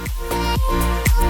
Música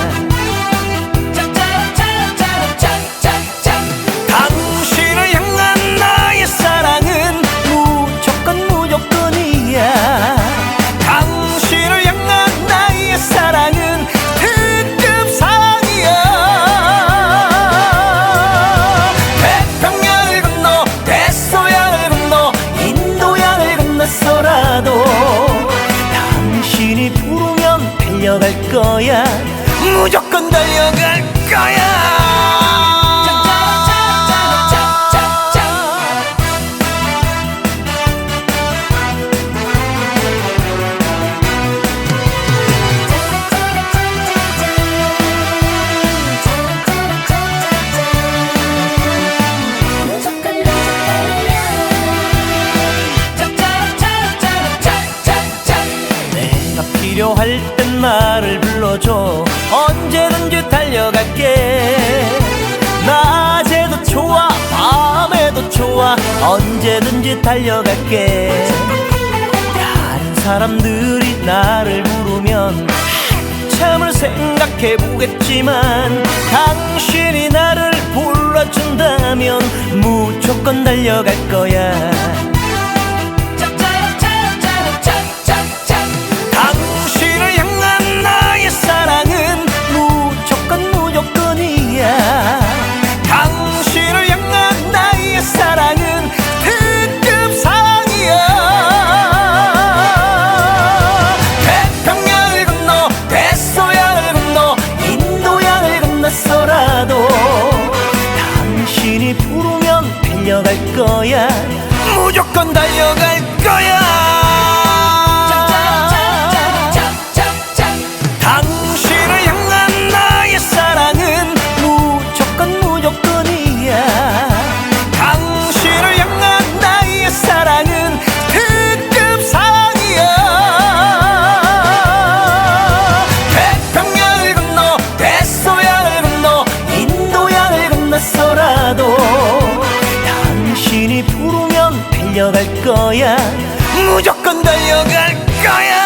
달려갈 거야 무조건 달려갈 거야 땐 나를 불러줘. 언제든지 달려갈게. 낮에도 좋아 밤에도 좋아. 언제든지 달려갈게. 다른 사람들이 나를 부르면 참을 생각해 보겠지만 당신이 나를 불러준다면 무조건 달려갈 거야 달려갈 거야. 무조건 달려갈 거야. 당신을 향한 나의 사랑은 무조건 무조건이야. 당신을 향한 나의 사랑은 특급 사랑이야. 태평양을 건너 대서양을 건너 인도양을 건너서라도 달려갈 거야. 무조건 달려갈 거야.